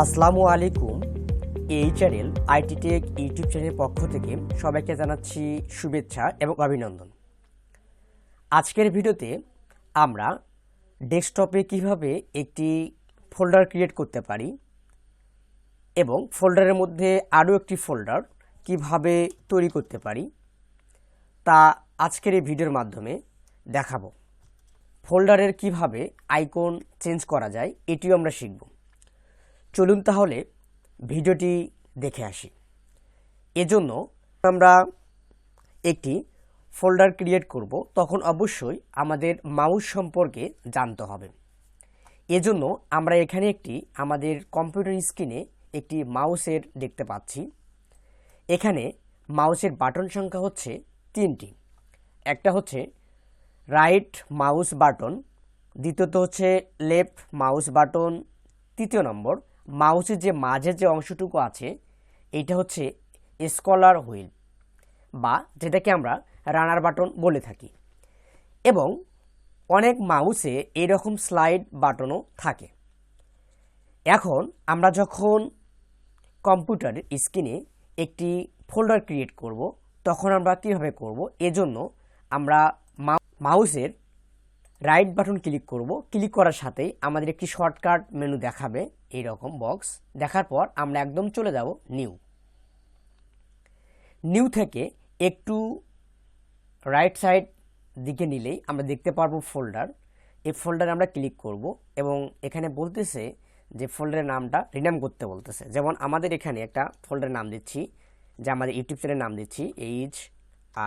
আসসালামু আলাইকুম। এই চ্যানেল আইটি টেক ইউটিউব চ্যানেলের পক্ষ থেকে সবাইকে জানাচ্ছি শুভেচ্ছা এবং অভিনন্দন। আজকের ভিডিওতে আমরা ডেস্কটপে কীভাবে একটি ফোল্ডার ক্রিয়েট করতে পারি এবং ফোল্ডারের মধ্যে আরও একটি ফোল্ডার কীভাবে তৈরি করতে পারি তা আজকের এই ভিডিওর মাধ্যমে দেখাবো। ফোল্ডারের কীভাবে আইকন চেঞ্জ করা যায়, এটিও আমরা শিখব। চলুন তাহলে ভিডিওটি দেখে আসি। এজন্য আমরা একটি ফোল্ডার ক্রিয়েট করব, তখন অবশ্যই আমাদের মাউস সম্পর্কে জানতে হবে। এজন্য আমরা এখানে একটি আমাদের কম্পিউটার স্ক্রিনে একটি মাউসের দেখতে পাচ্ছি। এখানে মাউসের বাটন সংখ্যা হচ্ছে তিনটি। একটা হচ্ছে রাইট মাউস বাটন, দ্বিতীয়ত হচ্ছে লেফট মাউস বাটন, তৃতীয় নম্বর মাউসের যে মাঝের যে অংশটুকু আছে, এইটা হচ্ছে স্কলার হুইল বা যেটাকে আমরা রানার বাটন বলে থাকি। এবং অনেক মাউসে এরকম স্লাইড বাটনও থাকে। এখন আমরা যখন কম্পিউটার স্ক্রিনে একটি ফোল্ডার ক্রিয়েট করব, তখন আমরা কীভাবে করব? এজন্য আমরা মাউসের রাইট বাটন ক্লিক করব। ক্লিক করার সাথেই আমাদের একটি শর্টকাট মেনু দেখাবে। এই রকম বক্স দেখার পর আমরা একদম চলে যাব নিউ নিউ থেকে একটু রাইট সাইড দিকে নিলেই আমরা দেখতে পারব ফোল্ডার এই ফোল্ডারে আমরা ক্লিক করব এবং এখানে বলতেছে যে ফোল্ডারের নামটা রিনাম করতে বলতেছে। যেমন আমাদের এখানে একটা ফোল্ডারের নাম দিচ্ছি, যে আমাদের ইউটিউব চ্যানেলের নাম দিচ্ছি H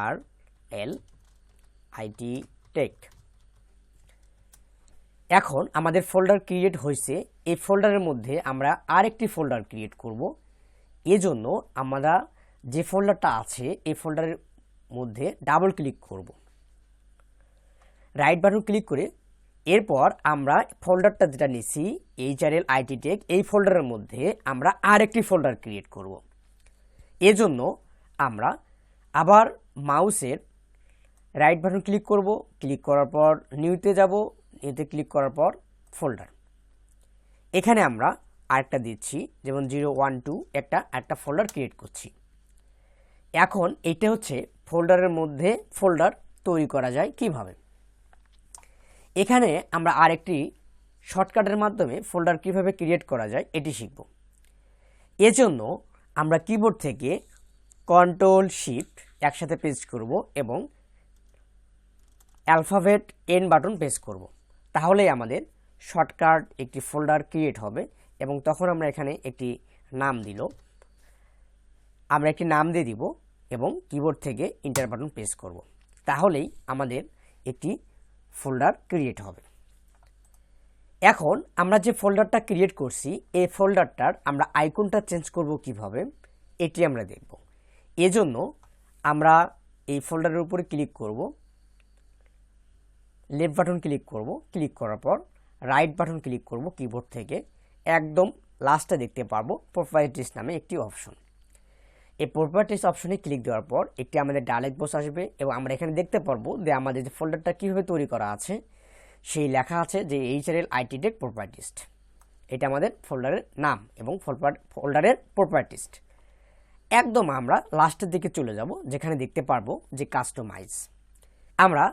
R L IT tech এখন আমাদের ফোল্ডার ক্রিয়েট হয়েছে। এই ফোল্ডারের মধ্যে আমরা আরেকটি ফোল্ডার ক্রিয়েট করব। এজন্য আমরা যে ফোল্ডারটা আছে, এই ফোল্ডারের মধ্যে ডাবল ক্লিক করব। রাইট বাটন ক্লিক করে এরপর আমরা ফোল্ডারটা যেটা নিছি এইচআরএল আইটি টেক এই ফোল্ডারের মধ্যে আমরা আরেকটি ফোল্ডার ক্রিয়েট করব। এজন্য আমরা আবার মাউসের রাইট বাটন ক্লিক করব। ক্লিক করার পর নিউতে যাব। নিউতে ক্লিক করার পর ফোল্ডার এখানে আমরা আরেকটা দিচ্ছি, যেমন জিরো ওয়ান টু একটা একটা ফোল্ডার ক্রিয়েট করছি। এখন এটা হচ্ছে ফোল্ডারের মধ্যে ফোল্ডার তৈরি করা যায় কীভাবে? এখানে আমরা আরেকটি শর্টকাটের মাধ্যমে ফোল্ডার কীভাবে ক্রিয়েট করা যায় এটি শিখব। এজন্য আমরা কিবোর্ড থেকে কন্ট্রোল শিফট একসাথে পেস্ট করব এবং অ্যালফাবেট এন বাটন প্রেস করব। তাহলেই আমাদের শর্টকাট একটি ফোল্ডার ক্রিয়েট হবে এবং তখন আমরা এখানে একটি নাম দিল। আমরা একটি নাম দিয়ে দিব এবং কিবোর্ড থেকে ইন্টার বাটন প্রেস করব। তাহলেই আমাদের একটি ফোল্ডার ক্রিয়েট হবে। এখন আমরা যে ফোল্ডারটা ক্রিয়েট করছি, এই ফোল্ডারটার আমরা আইকনটা চেঞ্জ করব কীভাবে, এটি আমরা দেখব। এজন্য আমরা এই ফোল্ডারের উপরে ক্লিক করব। লেফট বাটন ক্লিক করব ক্লিক করার পর রাইট বাটন ক্লিক করব কিবোর্ড থেকে, একদম লাস্টে দেখতে পারব প্রপার্টিস নামে একটি অপশন এই প্রপার্টিস অপশনে ক্লিক দেওয়ার পর একটি আমাদের ডায়ালগ বক্স আসবে এবং আমরা এখানে দেখতে পারব যে আমাদের যে ফোল্ডারটা কীভাবে তৈরি করা আছে, সেই লেখা আছে যে এইচআরএল আইটি টেক প্রপার্টিস্ট এটা আমাদের ফোল্ডারের নাম এবং ফোল্ডারের প্রপার্টিস্ট একদম আমরা লাস্টের দিকে চলে যাব, যেখানে দেখতে পারব যে কাস্টমাইজ আমরা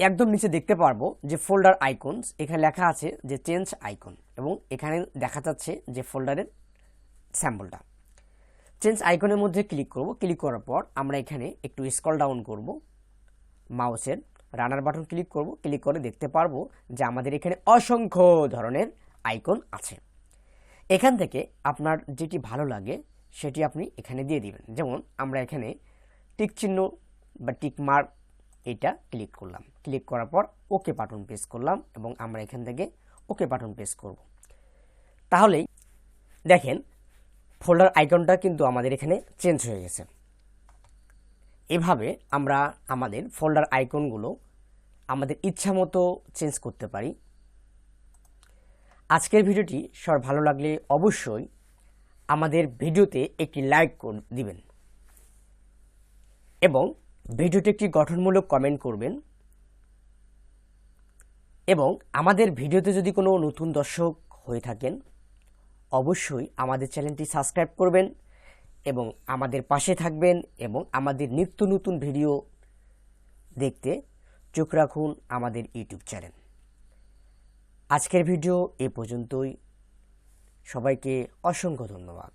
একদম নিচে দেখতে পারব যে ফোল্ডার আইকনস এখানে লেখা আছে যে চেঞ্জ আইকন এবং এখানে দেখা যাচ্ছে যে ফোল্ডারের স্যাম্পলটা চেঞ্জ আইকনের মধ্যে ক্লিক করব। ক্লিক করার পর আমরা এখানে একটু স্কল ডাউন করব। মাউসের রানার বাটন ক্লিক করব। ক্লিক করে দেখতে পারব যে আমাদের এখানে অসংখ্য ধরনের আইকন আছে। এখান থেকে আপনার যেটি ভালো লাগে, সেটি আপনি এখানে দিয়ে দিবেন। যেমন আমরা এখানে টিক চিহ্ন বা টিক মার্ক এটা ক্লিক করলাম। ক্লিক করার পর ওকে বাটন প্রেস করলাম এবং আমরা এখান থেকে ওকে বাটন প্রেস করব। তাহলেই দেখেন ফোল্ডার আইকনটা কিন্তু আমাদের এখানে চেঞ্জ হয়ে গেছে। এভাবে আমরা আমাদের ফোল্ডার আইকনগুলো আমাদের ইচ্ছা মতো চেঞ্জ করতে পারি। আজকের ভিডিওটি সবার ভালো লাগলে অবশ্যই আমাদের ভিডিওতে একটি লাইক দিবেন। এবং ভিডিওতে একটি গঠনমূলক কমেন্ট করবেন। এবং আমাদের ভিডিওতে যদি কোনো নতুন দর্শক হয়ে থাকেন, অবশ্যই আমাদের চ্যানেলটি সাবস্ক্রাইব করবেন এবং আমাদের পাশে থাকবেন এবং আমাদের নিত্য নতুন ভিডিও দেখতে চোখ রাখুন আমাদের ইউটিউব চ্যানেল। আজকের ভিডিও এ পর্যন্তই। সবাইকে অসংখ্য ধন্যবাদ।